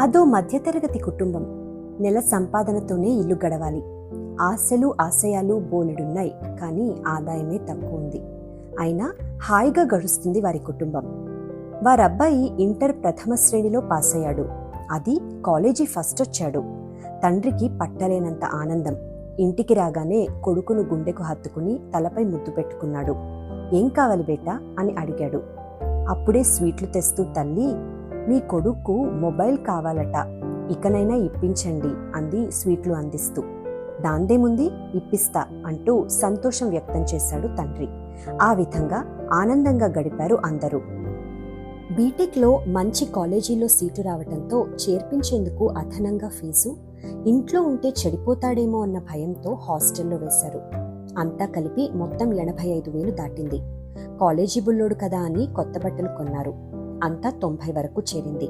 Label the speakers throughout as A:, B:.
A: అదో మధ్యతరగతి కుటుంబం. నెల సంపాదనతోనే ఇల్లు గడవాలి. ఆశలు ఆశయాలు బోలెడున్నాయి. కానీ ఆదాయమే తక్కువ ఉంది. అయినా హాయిగా గడుస్తుంది వారి కుటుంబం. వారబ్బాయి ఇంటర్ ప్రథమ శ్రేణిలో పాస్ అయ్యాడు అది కాలేజీ ఫస్ట్ వచ్చాడు. తండ్రికి పట్టలేనంత ఆనందం. ఇంటికి రాగానే కొడుకును గుండెకు హత్తుకుని తలపై ముద్దు పెట్టుకున్నాడు. ఏం కావాలి బేటా? అని అడిగాడు. అప్పుడే స్వీట్లు తెస్తూ తల్లి మీ కొడుక్కు మొబైల్ కావాలట. ఇకనైనా ఇప్పించండి అంది స్వీట్లు అందిస్తూ. దాందేముంది? ఇప్పిస్తా అంటూ సంతోషం వ్యక్తం చేశాడు తండ్రి. ఆ విధంగా ఆనందంగా గడిపారు అందరూ. బీటెక్లో మంచి కాలేజీలో సీటు రావడంతో చేర్పించేందుకు అదనంగా ఫీజు ఇంట్లో ఉంటే చెడిపోతాడేమో అన్న భయంతో హాస్టల్లో వేశారు. అంతా కలిపి మొత్తం ఎనభై ఐదు వేలు దాటింది. కాలేజీ బుల్లోడు కదా అని కొత్త బట్టలు కొన్నారు. అంతా తొంభై వరకు చేరింది.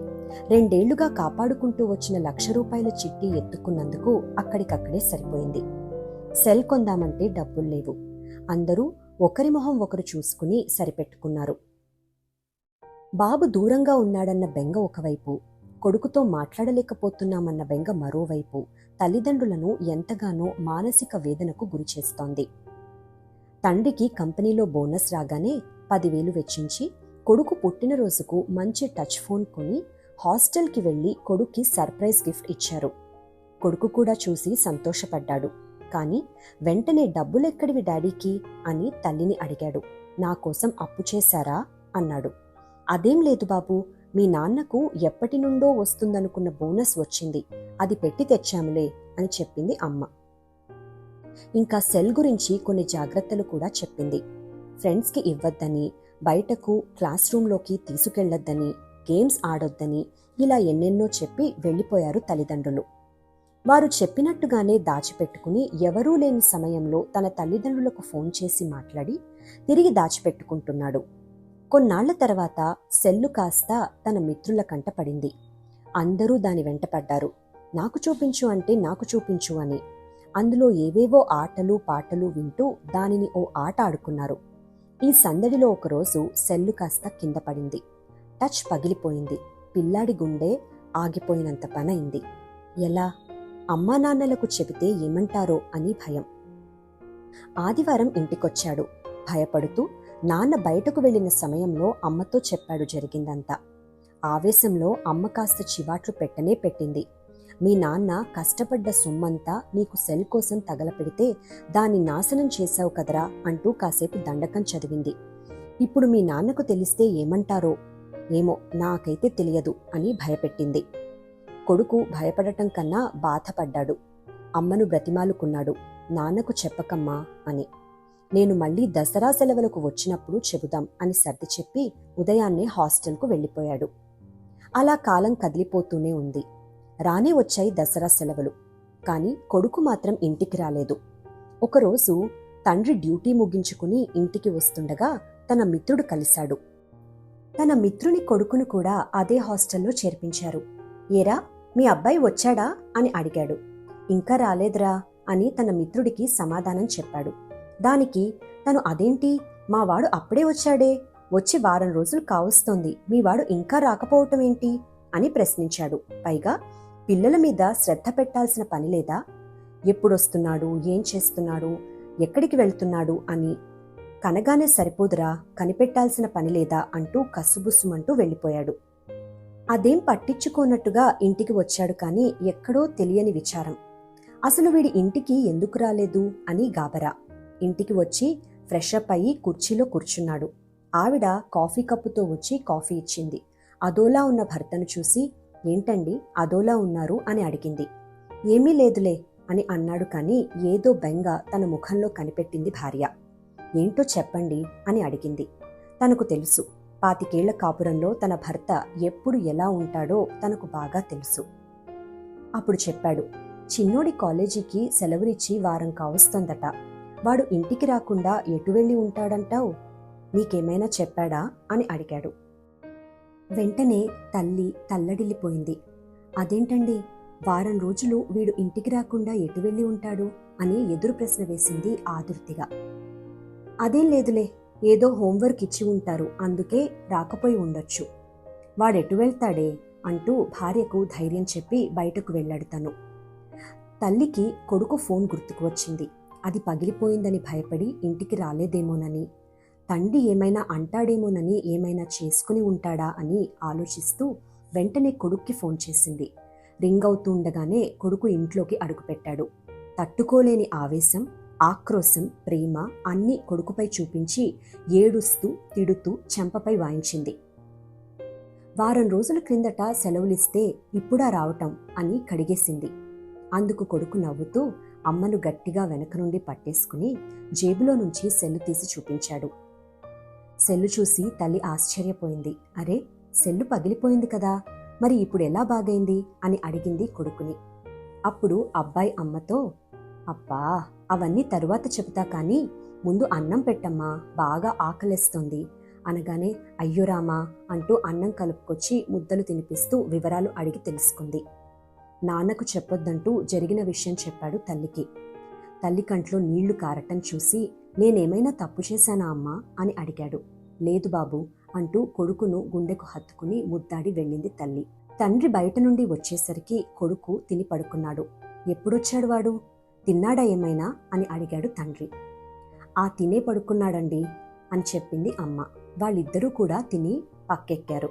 A: రెండేళ్ళుగా కాపాడుకుంటూ వచ్చిన లక్ష రూపాయల చిట్టి ఎత్తుకున్నందుకు అక్కడికక్కడే సరిపోయింది. సెల్ కొందామంటే డబ్బులు లేవు. అందరూ ఒకరి మొహం ఒకరు చూసుకుని సరిపెట్టుకున్నారు. బాబు దూరంగా ఉన్నాడన్న బెంగ ఒకవైపు కొడుకుతో మాట్లాడలేకపోతున్నామన్న బెంగ మరోవైపు తల్లిదండ్రులను ఎంతగానో మానసిక వేదనకు గురిచేస్తోంది తండ్రికి కంపెనీలో బోనస్ రాగానే పదివేలు వెచ్చించి కొడుకు పుట్టినరోజుకు మంచి టచ్ ఫోన్ కొని హాస్టల్కి వెళ్ళి కొడుక్కి సర్ప్రైజ్ గిఫ్ట్ ఇచ్చారు. కొడుకు కూడా చూసి సంతోషపడ్డాడు. కానీ వెంటనే డబ్బులెక్కడివి డాడీకి? అని తల్లిని అడిగాడు. నా కోసం అప్పు చేశారా? అన్నాడు. అదేం లేదు బాబు మీ నాన్నకు ఎప్పటి నుండో వస్తుందనుకున్న బోనస్ వచ్చింది. అది పెట్టి తెచ్చాములే అని చెప్పింది అమ్మ. ఇంకా సెల్ గురించి కొన్ని జాగ్రత్తలు కూడా చెప్పింది. ఫ్రెండ్స్కి ఇవ్వద్దని బయటకు క్లాస్ రూమ్లోకి తీసుకెళ్ళొద్దని గేమ్స్ ఆడొద్దని ఇలా ఎన్నెన్నో చెప్పి వెళ్ళిపోయారు తల్లిదండ్రులు. వారు చెప్పినట్టుగానే దాచిపెట్టుకుని ఎవరూ లేని సమయంలో తన తల్లిదండ్రులకు ఫోన్ చేసి మాట్లాడి తిరిగి దాచిపెట్టుకుంటున్నాడు. కొన్నాళ్ళ తర్వాత సెల్లు కాస్త తన మిత్రుల కంట పడింది. అందరూ దాని వెంటపడ్డారు నాకు చూపించు అంటే నాకు చూపించు అని. అందులో ఏవేవో ఆటలు పాటలు వింటూ దానిని ఓ ఆట ఆడుకున్నారు. ఈ సందడిలో ఒకరోజు సెల్లు కాస్త కింద పడింది. టచ్ పగిలిపోయింది. పిల్లాడి గుండె ఆగిపోయినంత పనైంది ఎలా? అమ్మా నాన్నలకు చెబితే ఏమంటారో అని భయం. ఆదివారం ఇంటికొచ్చాడు. భయపడుతూ నాన్న బయటకు వెళ్ళిన సమయంలో అమ్మతో చెప్పాడు జరిగిందంతా. ఆవేశంలో అమ్మ కాస్త చివాట్లు పెట్టనే పెట్టింది. మీ నాన్న కష్టపడ్డ సొమ్మంతా నీకు సెల్ కోసం తగలపెడితే దాన్ని నాశనం చేశావు కదరా అంటూ కాసేపు దండకం చదివింది. ఇప్పుడు మీ నాన్నకు తెలిస్తే ఏమంటారో? ఏమో నాకైతే తెలియదు అని భయపెట్టింది. కొడుకు భయపడటం కన్నా బాధపడ్డాడు. అమ్మను బ్రతిమాలుకున్నాడు. నాన్నకు చెప్పకమ్మా అని. నేను మళ్ళీ దసరా సెలవులకు వచ్చినప్పుడు చెబుదాం అని సర్ది చెప్పి ఉదయాన్నే హాస్టల్కు వెళ్ళిపోయాడు. అలా కాలం కదిలిపోతూనే ఉంది. రానే వచ్చాయి దసరా సెలవులు. కానీ కొడుకు మాత్రం ఇంటికి రాలేదు. ఒకరోజు తండ్రి డ్యూటీ ముగించుకుని ఇంటికి వస్తుండగా తన మిత్రుడు కలిశాడు. తన మిత్రుని కొడుకును కూడా అదే హాస్టల్లో చేర్పించారు. ఏరా మీ అబ్బాయి వచ్చాడా? అని అడిగాడు. ఇంకా రాలేదురా అని తన మిత్రుడికి సమాధానం చెప్పాడు. దానికి తను అదేంటి? మా వాడు అప్పుడే వచ్చాడే. వచ్చి వారం రోజులు కావస్తోంది. మీ వాడు ఇంకా రాకపోవటం ఏంటి? అని ప్రశ్నించాడు. పైగా పిల్లల మీద శ్రద్ధ పెట్టాల్సిన పని లేదా? ఎప్పుడొస్తున్నాడు? ఏం చేస్తున్నాడు? ఎక్కడికి వెళ్తున్నాడు? అని కనగానే సరిపోదురా కనిపెట్టాల్సిన పని లేదా అంటూ కసుబుసుమంటూ వెళ్ళిపోయాడు. అదేం పట్టించుకోనట్టుగా ఇంటికి వచ్చాడు కానీ ఎక్కడో తెలియని విచారం. అసలు వీడి ఇంటికి ఎందుకు రాలేదు? అని గాబరా. ఇంటికి వచ్చి ఫ్రెష్ అప్ అయ్యి కుర్చీలో కూర్చున్నాడు. ఆవిడ కాఫీ కప్పుతో వచ్చి కాఫీ ఇచ్చింది. అదోలా ఉన్న భర్తను చూసి ఏంటండి అదోలా ఉన్నారు? అని అడిగింది. ఏమీ లేదులే అని అన్నాడు కానీ ఏదో బెంగ తన ముఖంలో కనిపెట్టింది భార్య. ఏంటో చెప్పండి అని అడిగింది. తనకు తెలుసు. పాతికేళ్ళ కాపురంలో తన భర్త ఎప్పుడు ఎలా ఉంటాడో తనకు బాగా తెలుసు. అప్పుడు చెప్పాడు. చిన్నోడి కాలేజీకి సెలవులిచ్చి వారం కావస్తోందట. వాడు ఇంటికి రాకుండా ఎటు వెళ్ళి ఉంటాడంటావు? నీకేమైనా చెప్పాడా? అని అడిగాడు. వెంటనే తల్లి తల్లడిల్లిపోయింది. అదేంటండి? వారం రోజులు వీడు ఇంటికి రాకుండా ఎటు వెళ్ళి ఉంటాడు? అని ఎదురు ప్రశ్న వేసింది ఆదుర్తిగా. అదేం లేదులే ఏదో హోంవర్క్ ఇచ్చి ఉంటారు అందుకే రాకపోయి ఉండొచ్చు. వాడెటు వెళ్తాడే? అంటూ భార్యకు ధైర్యం చెప్పి బయటకు వెళ్ళాడు తను. తల్లికి కొడుకు ఫోన్ గుర్తుకు వచ్చింది. అది పగిలిపోయిందని భయపడి ఇంటికి రాలేదేమోనని. తండ్రి ఏమైనా అంటాడేమోనని ఏమైనా చేసుకుని ఉంటాడా అని ఆలోచిస్తూ వెంటనే కొడుక్కి ఫోన్ చేసింది. రింగ్ అవుతుండగానే కొడుకు ఇంట్లోకి అడుగుపెట్టాడు తట్టుకోలేని ఆవేశం ఆక్రోశం ప్రేమ అన్నీ కొడుకుపై చూపించి ఏడుస్తూ తిడుతూ చెంపపై వాయించింది. వారం రోజుల క్రిందట సెలవులిస్తే ఇప్పుడా రావటం అని కడిగేసింది. అందుకు కొడుకు నవ్వుతూ అమ్మను గట్టిగా వెనక నుండి పట్టేసుకుని జేబులో నుంచి సెల్లు తీసి చూపించాడు. సెల్లు చూసి తల్లి ఆశ్చర్యపోయింది. అరే సెల్లు పగిలిపోయింది కదా మరి ఇప్పుడు ఎలా బాగైంది? అని అడిగింది కొడుకుని. అప్పుడు అబ్బాయి అమ్మతో అబ్బా అవన్నీ తరువాత చెబుతా కానీ ముందు అన్నం పెట్టమ్మా బాగా ఆకలిస్తుంది. అనగానే అయ్యో రామా అంటూ అన్నం కలుపుకొచ్చి ముద్దలు తినిపిస్తూ వివరాలు అడిగి తెలుసుకుంది. నాన్నకు చెప్పొద్దంటూ జరిగిన విషయం చెప్పాడు తల్లికి. తల్లి కంట్లో నీళ్ళు కారటం చూసి నేనేమైనా తప్పు చేశానా అమ్మా? అని అడిగాడు. లేదు బాబు అంటూ కొడుకును గుండెకు హత్తుకుని ముద్దాడి వెళ్ళింది తల్లి. తండ్రి బయట నుండి వచ్చేసరికి కొడుకు తిని పడుకున్నాడు. ఎప్పుడొచ్చాడు వాడు? తిన్నాడా ఏమైనా? అని అడిగాడు తండ్రి. ఆ తినే పడుకున్నాడండి అని చెప్పింది అమ్మ. వాళ్ళిద్దరూ కూడా తిని పక్కెక్కారు.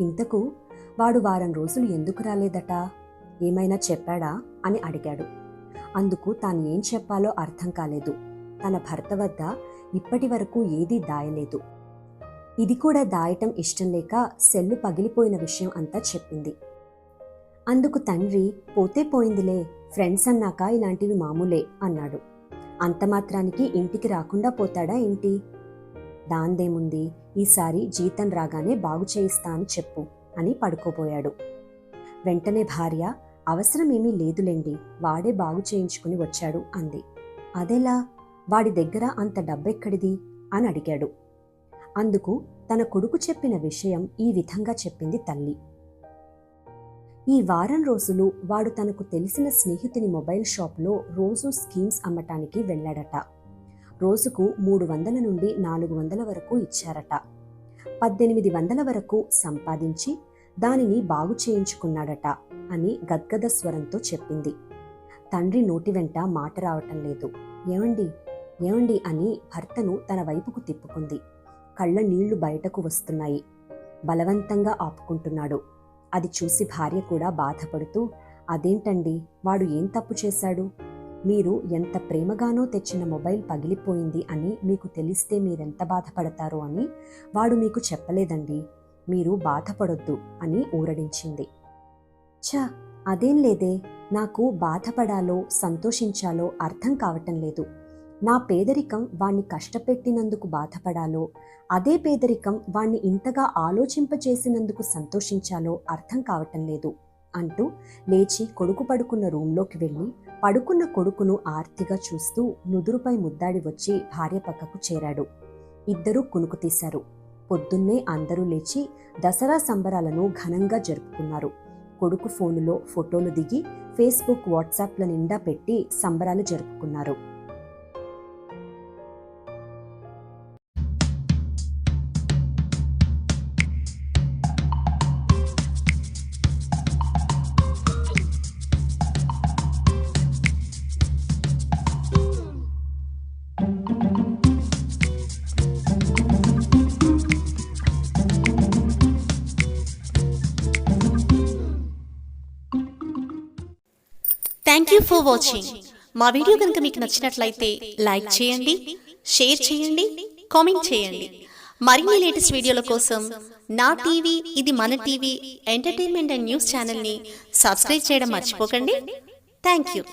A: ఇంతకు వాడు వారం రోజులు ఎందుకు రాలేదట? ఏమైనా చెప్పాడా? అని అడిగాడు. అందుకు తాను ఏం చెప్పాలో అర్థం కాలేదు. తన భర్త వద్ద ఇప్పటి వరకు ఏదీ దాయలేదు. ఇది కూడా దాయటం ఇష్టం లేక సెల్లు పగిలిపోయిన విషయం అంతా చెప్పింది. అందుకు తండ్రి పోతే పోయిందిలే ఫ్రెండ్స్ అన్నాక ఇలాంటివి మామూలే అన్నాడు. అంత మాత్రానికి ఇంటికి రాకుండా పోతాడా ఏంటి? దాందేముంది? ఈసారి జీతం రాగానే బాగు చేయిస్తా అని చెప్పు అని పడుకోబోయాడు. వెంటనే భార్య అవసరమేమీ లేదులేండి వాడే బాగు చేయించుకుని వచ్చాడు అంది. అదెలా? వాడి దగ్గర అంత డబ్బెక్కడిది? అని అడిగాడు. అందుకు తన కొడుకు చెప్పిన విషయం ఈ విధంగా చెప్పింది తల్లి. ఈ వారం రోజులు వాడు తనకు తెలిసిన స్నేహితుని మొబైల్ షాప్లో రోజు స్కీమ్స్ అమ్మటానికి వెళ్ళాడట. రోజుకు మూడు వందల నుండి నాలుగు వందల వరకు ఇచ్చారట. పద్దెనిమిది వందల వరకు సంపాదించి దానిని బాగు చేయించుకున్నాడట అని గద్గద స్వరంతో చెప్పింది. తండ్రి నోటి వెంట మాట రావటం లేదు. ఏమండి? ఏమండి అని భర్తను తన వైపుకు తిప్పుకుంది. కళ్ళ నీళ్ళు బయటకు వస్తున్నాయి. బలవంతంగా ఆపుకుంటున్నాడు. అది చూసి భార్య కూడా బాధపడుతూ అదేంటండి? వాడు ఏం తప్పు చేశాడు? మీరు ఎంత ప్రేమగానో తెచ్చిన మొబైల్ పగిలిపోయింది అని మీకు తెలిస్తే మీరెంత బాధపడతారో అని వాడు మీకు చెప్పలేదండి. మీరు బాధపడొద్దు అని ఊరడించింది. ఛ! అదేం లేదే? నాకు బాధపడాలో సంతోషించాలో అర్థం కావటం లేదు. నా పేదరికం వాణ్ణి కష్టపెట్టినందుకు బాధపడాలో అదే పేదరికం వాణ్ణి ఇంతగా ఆలోచింపచేసినందుకు సంతోషించాలో అర్థం కావటం లేదు అంటూ లేచి కొడుకు పడుకున్న రూంలోకి వెళ్ళి పడుకున్న కొడుకును ఆర్తిగా చూస్తూ నుదురుపై ముద్దాడి వచ్చి భార్య పక్కకు చేరాడు. ఇద్దరూ కునుకు తీశారు. పొద్దున్నే అందరూ లేచి దసరా సంబరాలను ఘనంగా జరుపుకున్నారు. కొడుకు ఫోనులో ఫోటోలు దిగి ఫేస్బుక్ వాట్సాప్ల నిండా పెట్టి సంబరాలు జరుపుకున్నారు.
B: థ్యాంక్ యూ ఫర్ వాచింగ్ మా వీడియో కనుక మీకు నచ్చినట్లయితే లైక్ చేయండి షేర్ చేయండి కామెంట్ చేయండి. మరిన్ని లేటెస్ట్ వీడియోల కోసం నా టీవీ ఇది మన టీవీ ఎంటర్టైన్మెంట్ అండ్ న్యూస్ ఛానల్ని సబ్స్క్రైబ్ చేయడం మర్చిపోకండి. Thank you